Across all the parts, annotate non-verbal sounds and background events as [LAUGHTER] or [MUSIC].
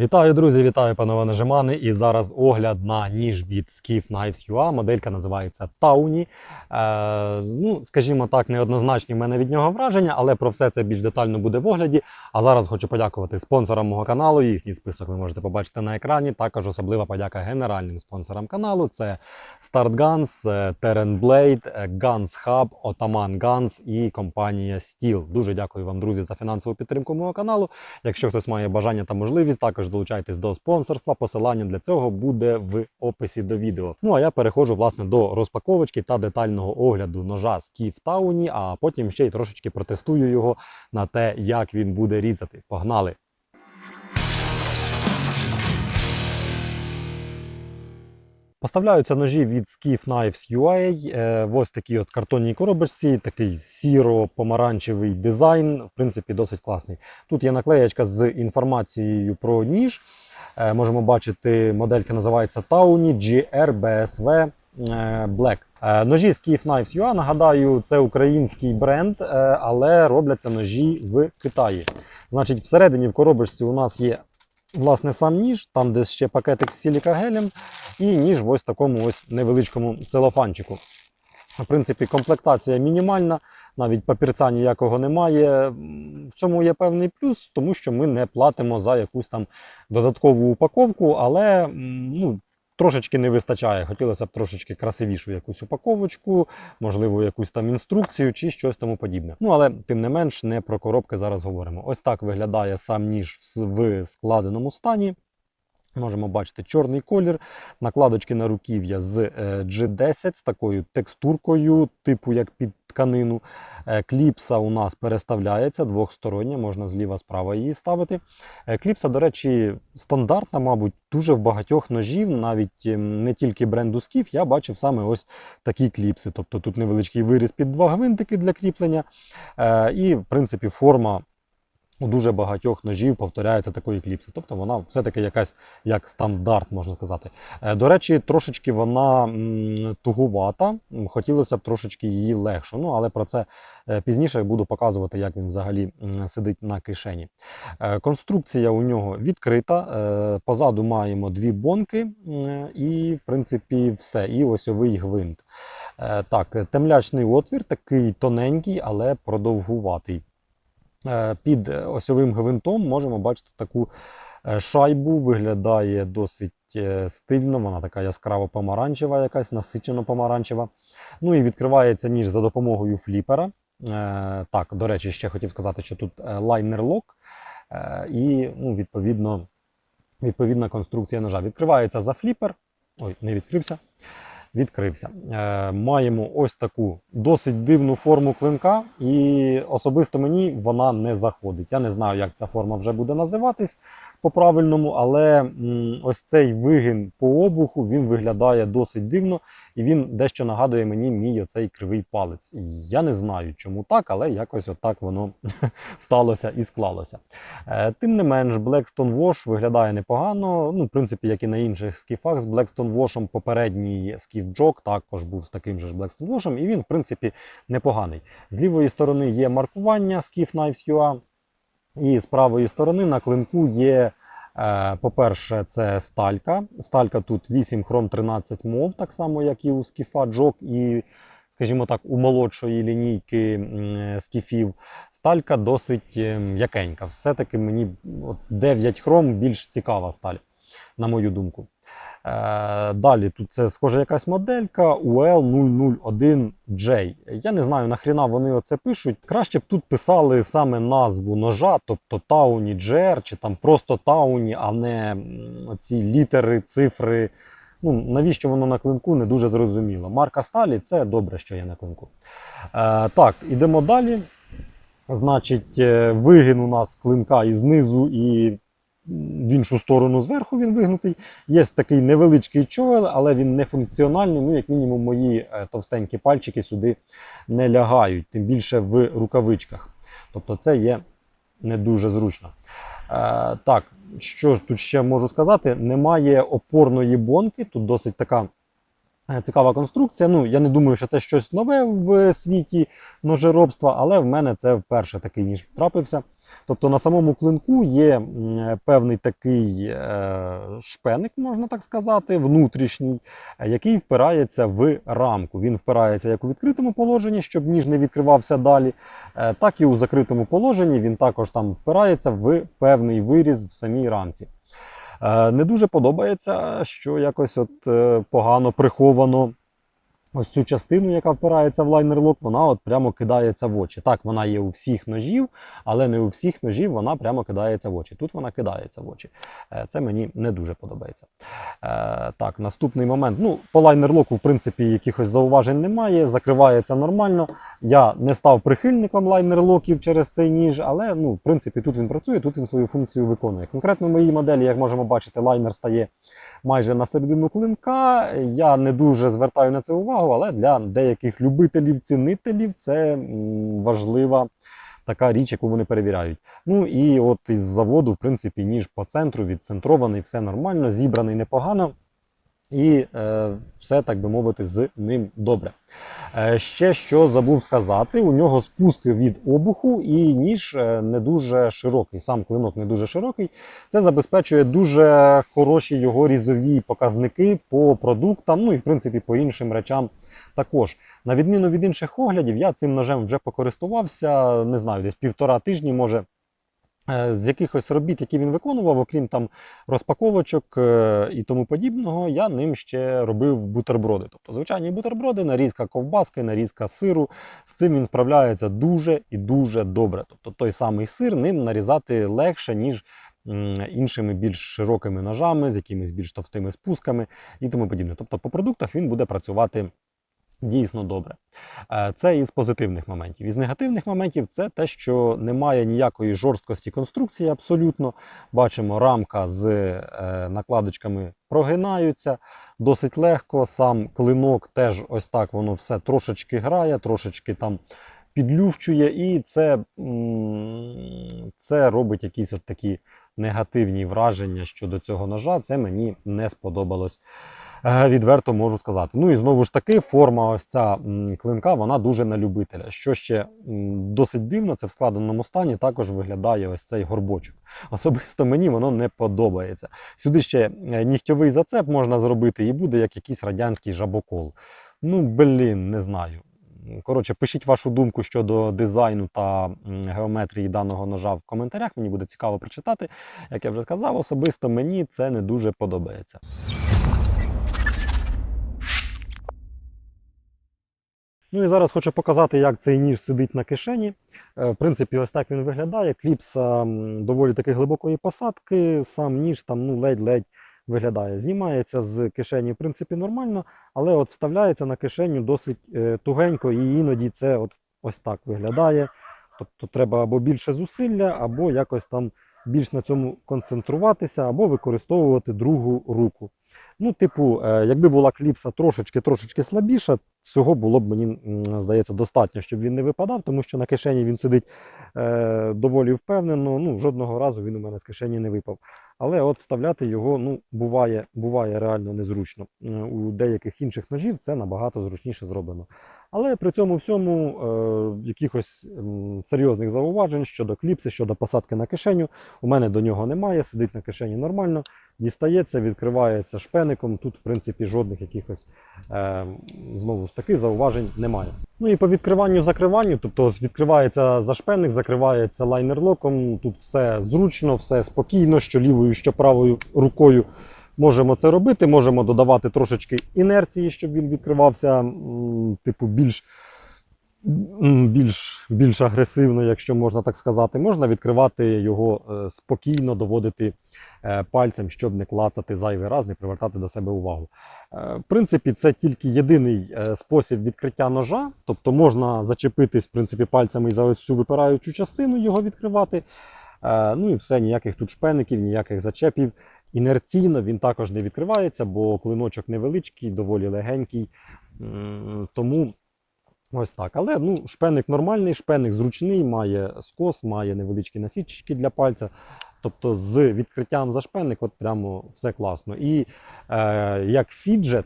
Вітаю, друзі! Вітаю, панове нажимани. І зараз огляд на ніж від Skiff Knives UA. Моделька називається Tawny. Е, ну, скажімо так, неоднозначні в мене від нього враження, але про все це більш детально буде в огляді. А зараз хочу подякувати спонсорам мого каналу. Їхній список ви можете побачити на екрані. Також особлива подяка генеральним спонсорам каналу: це Start Guns, е, Terran Blade, е, Guns Hub, Ottoman Guns і компанія Steel. Дуже дякую вам, друзі, за фінансову підтримку мого каналу. Якщо хтось має бажання та можливість, також долучайтесь до спонсорства. Посилання для цього буде в описі до відео. Ну а я переходжу власне до розпаковочки та детального огляду ножа з Київ Тауні, а потім ще й трошечки протестую його на те, як він буде різати. Погнали! Поставляються ножі від Skiff Knives UA. Е, в ось такій от картонній коробочці, такий сіро-помаранчевий дизайн, в принципі, досить класний. Тут є наклеєчка з інформацією про ніж. Е, можемо бачити, моделька називається Tawny GR BSV е, Black. Ножі Skiff Knives UA, нагадаю, це український бренд, але робляться ножі в Китаї. Значить, всередині в коробочці у нас є власне сам ніж, там десь ще пакетик з сілікагелем, і ніж в ось такому ось невеличкому целофанчику. В принципі, комплектація мінімальна, навіть папірця ніякого немає. В цьому є певний плюс, тому що ми не платимо за якусь там додаткову упаковку, але ну, трошечки не вистачає. Хотілося б трошечки красивішу якусь упаковочку, можливо, якусь там інструкцію чи щось тому подібне. Ну, але тим не менш, не про коробки зараз говоримо. Ось так виглядає сам ніж в складеному стані. Можемо бачити чорний колір, накладочки на руків'я з е, G10 з такою текстуркою, типу як під тканину. Е, Кліпса у нас переставляється двохстороння, можна зліва справа її ставити. Е, Кліпса, до речі, стандартна, мабуть, дуже в багатьох ножів, навіть ем, не тільки бренду Скіф, я бачив саме ось такі кліпси. Тобто тут невеличкий виріз під два гвинтики для кріплення. Е, І, в принципі, форма у дуже багатьох ножів повторяється такої кліпси. Тобто вона все-таки якась як стандарт, можна сказати. Е, До речі, трошечки вона тугувата. Хотілося б трошечки її легшу. Ну, але про це е, пізніше буду показувати, як він взагалі сидить на кишені. Е, Конструкція у нього відкрита. Позаду маємо дві бонки, і, в принципі, все. І осьовий гвинт. Так, темлячний отвір, такий тоненький, але продовгуватий. Е, Під осьовим гвинтом можемо бачити таку е, шайбу, виглядає досить е, стильно, вона така яскраво помаранчева, якась насичено помаранчева. Ну і відкривається ніж за допомогою фліпера. Так, до речі, ще хотів сказати, що тут лайнер-лок і ну, відповідно, відповідна конструкція ножа. Відкривається за фліпер. Ой, не відкрився. Відкрився. Е, маємо ось таку досить дивну форму клинка, і особисто мені вона не заходить. Я не знаю, як ця форма вже буде називатись по-правильному, але ось цей вигін по обуху він виглядає досить дивно, і він дещо нагадує мені мій оцей кривий палець. Я не знаю, чому так, але якось отак воно [LAUGHS] сталося і склалося. Е, Тим не менш, Blackstone Wash виглядає непогано. Ну, в принципі, як і на інших скіфах з Blackstone Wash, попередній скіф Джок також був з таким же ж Blackstone Wash, і він, в принципі, непоганий. З лівої сторони є маркування Skiff Knives UA, і з правої сторони на клинку є. Е, По-перше, це сталька. Сталька тут 8 хром 13 мов, так само, як і у скіфа Джок, і, скажімо так, у молодшої лінійки скіфів. Сталька досить е, м'якенька. Все-таки мені от 9 хром більш цікава сталь, на мою думку. Е, Далі тут це схоже якась моделька UL001J. Я не знаю, нахріна вони оце пишуть. Краще б тут писали саме назву ножа, тобто Tawny GR, чи там просто Tawny, а не ці літери, цифри. Ну, навіщо воно на клинку, не дуже зрозуміло. Марка сталі це добре, що є на клинку. Е, так, ідемо далі. Значить, е, вигин у нас клинка і знизу, і в іншу сторону зверху він вигнутий. Є такий невеличкий човел, але він не функціональний. Ну, як мінімум, мої е, товстенькі пальчики сюди не лягають, тим більше в рукавичках. Тобто це є не дуже зручно. Е, так, що ж тут ще можу сказати? Немає опорної бонки, тут досить така Цікава конструкція. Ну, я не думаю, що це щось нове в світі ножеробства, але в мене це вперше такий ніж трапився. Тобто на самому клинку є певний такий е, шпеник, можна так сказати, внутрішній, е, який впирається в рамку. Він впирається як у відкритому положенні, щоб ніж не відкривався далі, е, так і у закритому положенні він також там впирається в певний виріз в самій рамці. Е, Не дуже подобається, що якось от е, погано приховано ось цю частину, яка впирається в лайнер-лок, вона от прямо кидається в очі. Так, вона є у всіх ножів, але не у всіх ножів вона прямо кидається в очі. Тут вона кидається в очі. Е, Це мені не дуже подобається. Е, Так, наступний момент. Ну, по лайнер-локу, в принципі, якихось зауважень немає, закривається нормально. Я не став прихильником лайнер-локів через цей ніж, але ну, в принципі тут він працює, тут він свою функцію виконує. Конкретно в моїй моделі, як можемо бачити, лайнер стає майже на середину клинка. Я не дуже звертаю на це увагу, але для деяких любителів, цінителів це важлива така річ, яку вони перевіряють. Ну і от із заводу, в принципі, ніж по центру відцентрований, все нормально, зібраний непогано. І е, все, так би мовити, з ним добре. Е, ще що забув сказати: у нього спуски від обуху, і ніж е, не дуже широкий. Сам клинок не дуже широкий. Це забезпечує дуже хороші його різові показники по продуктам, ну і в принципі по іншим речам також. На відміну від інших оглядів, я цим ножем вже покористувався, не знаю, десь півтора тижні, може. Е, З якихось робіт, які він виконував, окрім там розпаковочок е, і тому подібного, я ним ще робив бутерброди. Тобто звичайні бутерброди, нарізка ковбаски, нарізка сиру. З цим він справляється дуже і дуже добре. Тобто той самий сир ним нарізати легше, ніж іншими більш широкими ножами, з якимись більш товстими спусками і тому подібне. Тобто по продуктах він буде працювати. Дійсно добре. Е, Це із позитивних моментів. Із негативних моментів це те, що немає ніякої жорсткості конструкції абсолютно. Бачимо, рамка з е, накладочками прогинаються досить легко. Сам клинок теж ось так воно все трошечки грає, трошечки там підлювчує, і це, це робить якісь от такі негативні враження щодо цього ножа. Це мені не сподобалось. Е, Відверто можу сказати. Ну і знову ж таки, форма ось ця клинка, вона дуже на любителя. Що ще досить дивно, це в складеному стані також виглядає ось цей горбочок. [LAUGHS] Особисто мені воно не подобається. Сюди ще е, нігтьовий зацеп можна зробити, і буде як якийсь радянський жабокол. Ну, блін, не знаю. Коротше, пишіть вашу думку щодо дизайну та геометрії даного ножа в коментарях. Мені буде цікаво прочитати. Як я вже сказав, особисто мені це не дуже подобається. Ну і зараз хочу показати, як цей ніж сидить на кишені. Е, В принципі, ось так він виглядає. Кліпса доволі таки глибокої посадки, сам ніж там ну, ледь-ледь виглядає. Знімається з кишені, в принципі, нормально, але от вставляється на кишеню досить е, тугенько, і іноді це от ось так виглядає. Тобто треба або більше зусилля, або якось там більш на цьому концентруватися, або використовувати другу руку. Ну, типу, е, якби була кліпса трошечки-трошечки слабіша, цього було б мені здається достатньо, щоб він не випадав, тому що на кишені він сидить е, доволі впевнено. Ну, жодного разу він у мене з кишені не випав. Але от вставляти його ну, буває, буває реально незручно. Е, У деяких інших ножів це набагато зручніше зроблено. Але при цьому всьому е, якихось серйозних зауважень щодо кліпси, щодо посадки на кишеню, у мене до нього немає, сидить на кишені нормально, дістається, відкривається шпеником. Тут, в принципі, жодних якихось е, знову ж таки зауважень немає. Ну і по відкриванню закриванню, тобто відкривається зашпенник, закривається лайнерлоком. Тут все зручно, все спокійно, що лівою, що правою рукою можемо це робити. Можемо додавати трошечки інерції, щоб він відкривався, типу, більш. Більш, більш агресивно, якщо можна так сказати, можна відкривати його е, спокійно, доводити е, пальцем, щоб не клацати зайвий раз, не привертати до себе увагу. Е, В принципі, це тільки єдиний спосіб відкриття ножа, тобто можна зачепитись в принципі, пальцями за ось цю випираючу частину, його відкривати. Ну і все, ніяких тут шпеників, ніяких зачепів. Інерційно він також не відкривається, бо клиночок невеличкий, доволі легенький. Тому ось так. Але ну, шпеник нормальний, шпеник зручний, має скос, має невеличкі насічки для пальця. Тобто з відкриттям за шпеник, от прямо все класно. І е, як фіджет,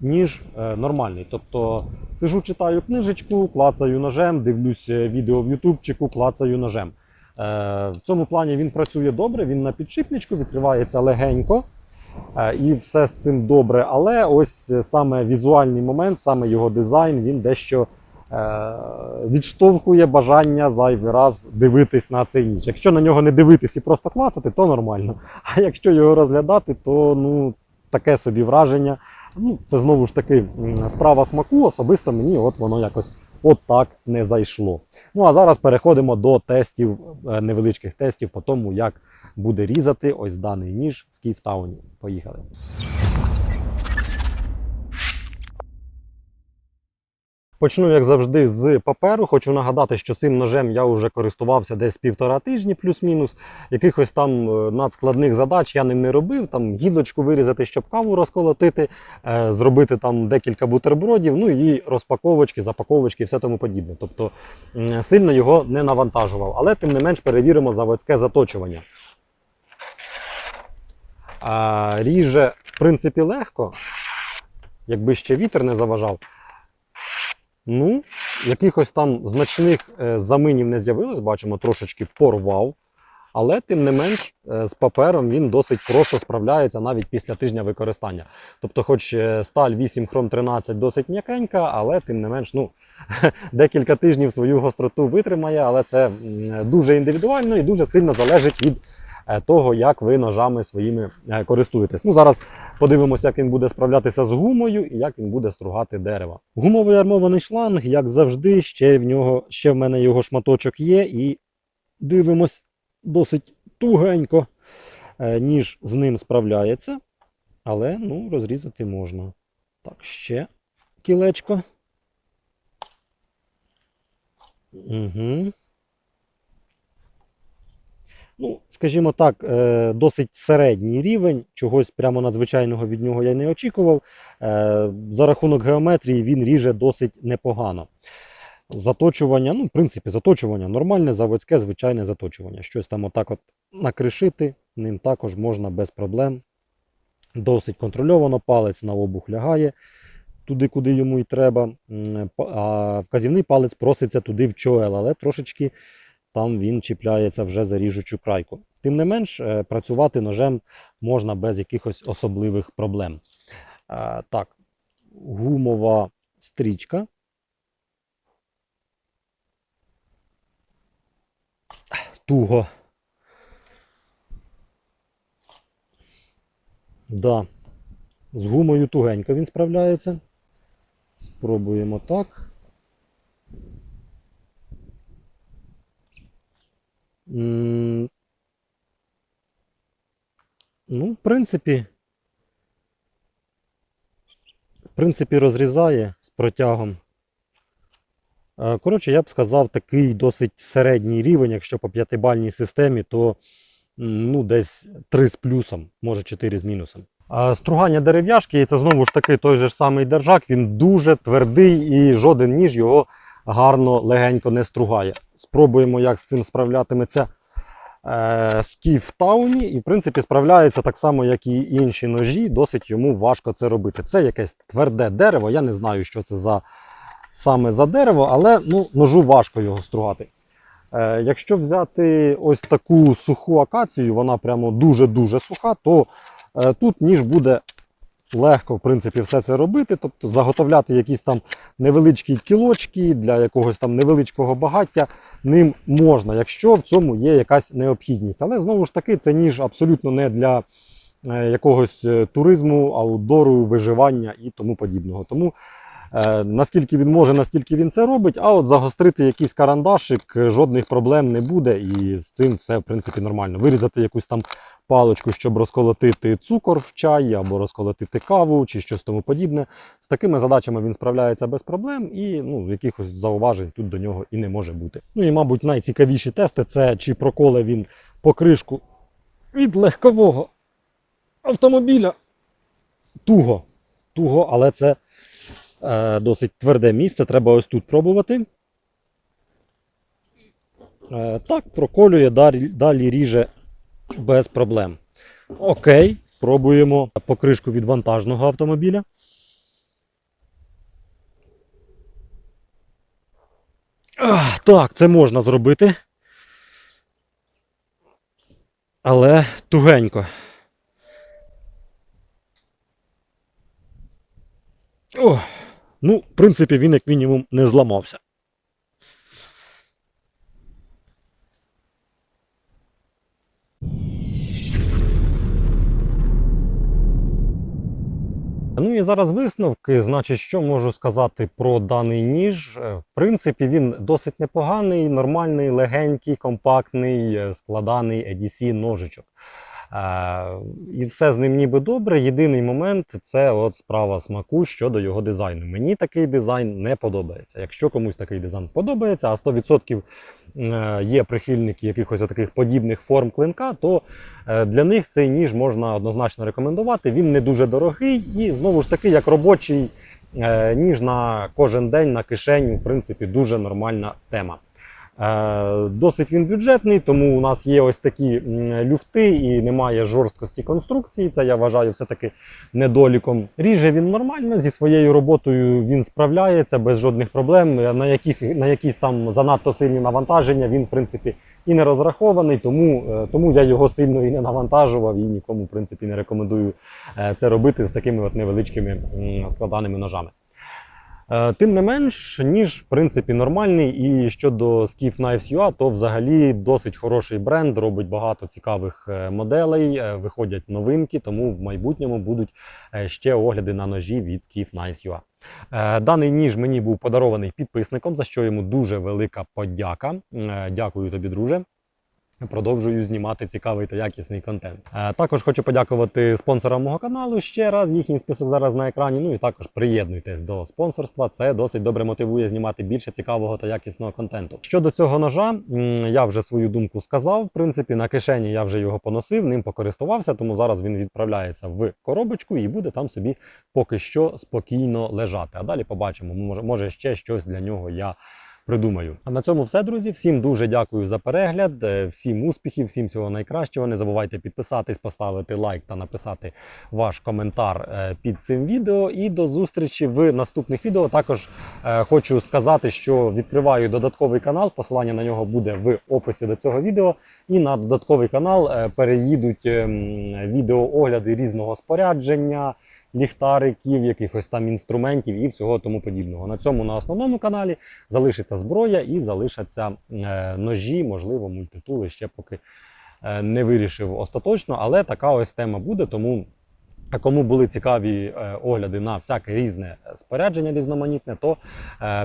ніж е, нормальний. Тобто сижу, читаю книжечку, клацаю ножем, дивлюсь е, відео в ютубчику, клацаю ножем. Е, В цьому плані він працює добре, він на підшипничку, відкривається легенько. Е, І все з цим добре. Але ось е, саме візуальний момент, саме його дизайн, він дещо відштовхує бажання зайвий раз дивитись на цей ніж. Якщо на нього не дивитись і просто клацати, то нормально. А якщо його розглядати, то ну, таке собі враження. Ну, це знову ж таки справа смаку. Особисто мені от воно якось от так не зайшло. Ну а зараз переходимо до тестів, е, невеличких тестів по тому, як буде різати ось даний ніж з Київтауні. Поїхали. Почну, як завжди, з паперу. Хочу нагадати, що цим ножем я вже користувався десь півтора тижні, плюс-мінус. Якихось там е, надскладних задач я ним не робив. Там гілочку вирізати, щоб каву розколотити, е, зробити там декілька бутербродів, ну і розпаковочки, запаковочки і все тому подібне. Тобто сильно його не навантажував. Але тим не менш перевіримо заводське заточування. Ріже, в принципі, легко, якби ще вітер не заважав. Ну, якихось там значних е, заминів не з'явилось, бачимо, трошечки порвав. Але тим не менш, е, з папером він досить просто справляється навіть після тижня використання. Тобто, хоч е, сталь 8 хром 13 досить м'якенька, але тим не менш, ну, [LAUGHS] декілька тижнів свою гостроту витримає, але це дуже індивідуально і дуже сильно залежить від того, як ви ножами своїми е, користуєтесь. Ну, зараз Подивимося, як він буде справлятися з гумою і як він буде стругати дерево. Гумовий армований шланг, як завжди, ще в нього, ще в мене його шматочок є, і дивимось досить тугенько, е, ніж з ним справляється. Але ну, розрізати можна. Так, ще кілечко. Угу. Ну, скажімо так, е, досить середній рівень, чогось прямо надзвичайного від нього я не очікував. Е, За рахунок геометрії він ріже досить непогано. Заточування, ну, в принципі, заточування нормальне, заводське, звичайне заточування. Щось там отак от накришити, ним також можна без проблем. Досить контрольовано, палець на обух лягає туди, куди йому й треба. А вказівний палець проситься туди в чоел, але трошечки там він чіпляється вже за ріжучу крайку. Тим не менш, е, працювати ножем можна без якихось особливих проблем. Е, Так, гумова стрічка. Туго. Да. З гумою тугенько він справляється. Спробуємо так. Ну, в принципі, в принципі, розрізає з протягом. Е, Коротше, я б сказав, такий досить середній рівень, якщо по п'ятибальній системі, то ну, десь 3 з плюсом, може 4 з мінусом. А Стругання дерев'яшки, і це знову ж таки той же самий держак, він дуже твердий і жоден ніж його гарно легенько не стругає. Спробуємо, як з цим справлятиметься е, скіф тауні, і в принципі справляється так само, як і інші ножі. Досить йому важко це робити. Це якесь тверде дерево. Я не знаю, що це за саме за дерево, але ну, ножу важко його стругати. Е, якщо взяти ось таку суху акацію, вона прямо дуже-дуже суха, то е, тут ніж буде легко в принципі, все це робити. Тобто заготовляти якісь там невеличкі кілочки для якогось там невеличкого багаття ним можна, якщо в цьому є якась необхідність. Але знову ж таки, це ніж абсолютно не для е, якогось е, туризму, аутдору, виживання і тому подібного. Тому наскільки він може, настільки він це робить. А от загострити якийсь карандашик, е, жодних проблем не буде, і з цим все в принципі нормально. Вирізати якусь там паличку, щоб розколотити цукор в чай, або розколотити каву, чи щось тому подібне. З такими задачами він справляється без проблем, і ну, якихось зауважень тут до нього і не може бути. Ну і, мабуть, найцікавіші тести це чи проколе він покришку від легкового автомобіля. Туго. Туго, але це е, Е, досить тверде місце, треба ось тут пробувати. Е, так, проколює, далі, ріже без проблем. Окей, пробуємо покришку від вантажного автомобіля. Так, це можна зробити. Але тугенько. Ох! Ну, в принципі, він як мінімум не зламався. Ну і зараз висновки. Значить, що можу сказати про даний ніж? Е, В принципі, він досить непоганий, нормальний, легенький, компактний, е, складаний EDC ножичок. І все з ним ніби добре. Єдиний момент це от справа смаку щодо його дизайну. Мені такий дизайн не подобається. Якщо комусь такий дизайн подобається, а 100% е, є прихильники якихось таких подібних форм клинка, то е, для них цей ніж можна однозначно рекомендувати. Він не дуже дорогий і знову ж таки, як робочий е, ніж на кожен день на кишеню, в принципі, дуже нормальна тема. Е, Досить він бюджетний, тому у нас є ось такі люфти і немає жорсткості конструкції. Це я вважаю все-таки недоліком. Ріже він нормально, зі своєю роботою він справляється без жодних проблем. На, яких, на якісь там занадто сильні навантаження він, в принципі, і не розрахований, тому, е, тому я його сильно і не навантажував, і нікому, в принципі, не рекомендую е, це робити з такими от невеличкими складаними ножами. Е, Тим не менш, ніж в принципі нормальний. І щодо Skiff Knives то взагалі досить хороший бренд, робить багато цікавих е, моделей, е, виходять новинки, тому в майбутньому будуть ще огляди на ножі від Skiff Knives Даний ніж мені був подарований підписником, за що йому дуже велика подяка. Дякую тобі, друже. Продовжую знімати цікавий та якісний контент. Е, Також хочу подякувати спонсорам мого каналу ще раз. Їхній список зараз на екрані. Ну і також приєднуйтесь до спонсорства. Це досить добре мотивує знімати більше цікавого та якісного контенту. Щодо цього ножа, я вже свою думку сказав. В принципі, на кишені я вже його поносив, ним покористувався, тому зараз він відправляється в коробочку і буде там собі поки що спокійно лежати. А далі побачимо. Може, ще щось для нього я придумаю. А на цьому все, друзі. Всім дуже дякую за перегляд, е, всім успіхів, всім всього найкращого. Не забувайте підписатись, поставити лайк та написати ваш коментар е, під цим відео. І до зустрічі в наступних відео. Також е, хочу сказати, що відкриваю додатковий канал. Посилання на нього буде в описі до цього відео. І на додатковий канал переїдуть ем, відеоогляди різного спорядження ліхтариків, якихось там інструментів і всього тому подібного. На цьому на основному каналі залишиться зброя і залишаться е, ножі, можливо, мультитули ще поки е, не вирішив остаточно, але така ось тема буде. Тому кому були цікаві е, огляди на всяке різне спорядження різноманітне, то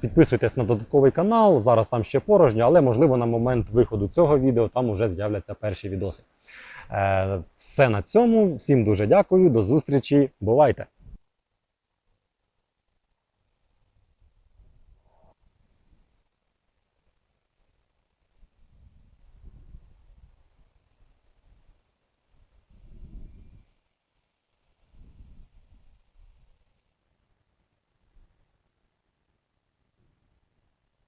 підписуйтесь на додатковий канал. Зараз там ще порожньо, але можливо на момент виходу цього відео там уже з'являться перші відоси. Е, все на цьому. Всім дуже дякую. До зустрічі. Бувайте!